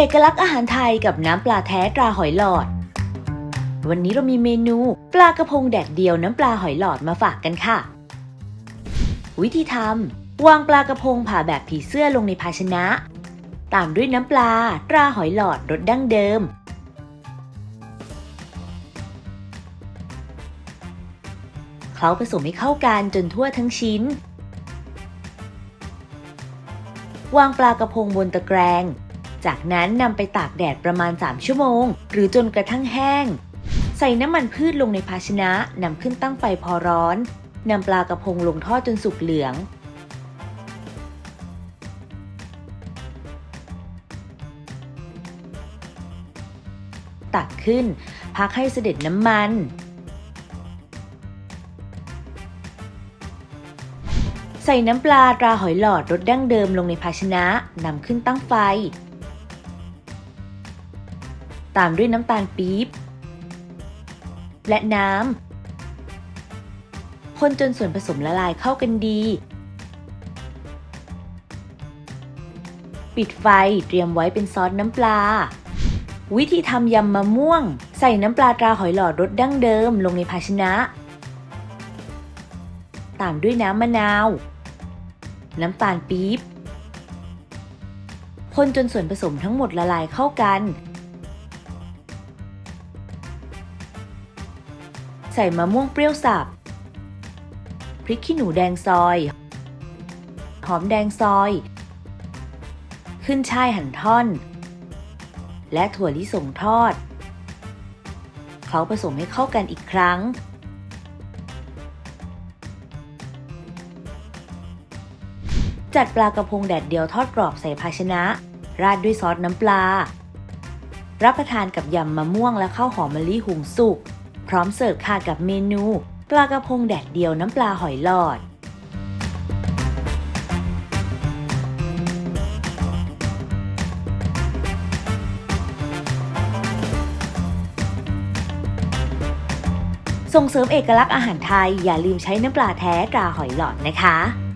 อกลักษณ์อาหารไทยกับน้ำปลาแท้ตราหอยหลอด วันนี้เรามีเมนู ปลากระพงแดดเดียวน้ำปลาหอยหลอดมาฝากกันค่ะ วิธีทำวางปลากระพงผ่าแบบผีเสื้อลงในภาชนะ ตามด้วยน้ำปลาตราหอยหลอดรสดั้งเดิม เคล้าผสมให้เข้ากันจนทั่วทั้งชิ้น วางปลากระพงบนตะแกรง จากนั้นนำไปตากแดดประมาณ 3 ชั่วโมง หรือจนกระทั่งแห้ง ใส่น้ำมันพืชลงในภาชนะนำขึ้นตั้งไฟพอร้อนนำปลากระพงลงทอดจนสุกเหลือง ตักขึ้น พักให้เสด็จน้ำมันใส่น้ำปลาตราหอยหลอดรสดั้งเดิมลงในภาชนะนำขึ้นตั้งไฟ ตามด้วยน้ำตาลปี๊บ และน้ำคนจนส่วนผสมละลายเข้ากันดี ปิดไฟเตรียมไว้เป็นซอสน้ำปลา วิธีทำยำมะม่วง ใส่น้ำปลาตราหอยหลอดรสดั้งเดิมลงในภาชนะ ตามด้วยน้ำมะนาว น้ำตาลปี๊บคนจนส่วนผสมทั้งหมดละลายเข้ากัน ส่มะม่วงเปรี้ยวสับ พริกขี้หนูแดงซอย หอมแดงซอย ขึ้นช่ายหั่นท่อน และถั่วลิสงทอด เคล้าผสมให้เข้ากันอีกครั้ง จัดปลากระพงแดดเดียวทอดกรอบใส่ภาชนะ ราดด้วยซอสน้ำปลา รับประทานกับยำมะม่วงและข้าวหอมมะลิหุงสุก พร้อมเสิร์ฟค่ะกับเมนูปลากระพงแดดเดียวน้ำปลาหอยหลอด ส่งเสริมเอกลักษณ์อาหารไทย อย่าลืมใช้น้ำปลาแท้ตราหอยหลอดนะคะ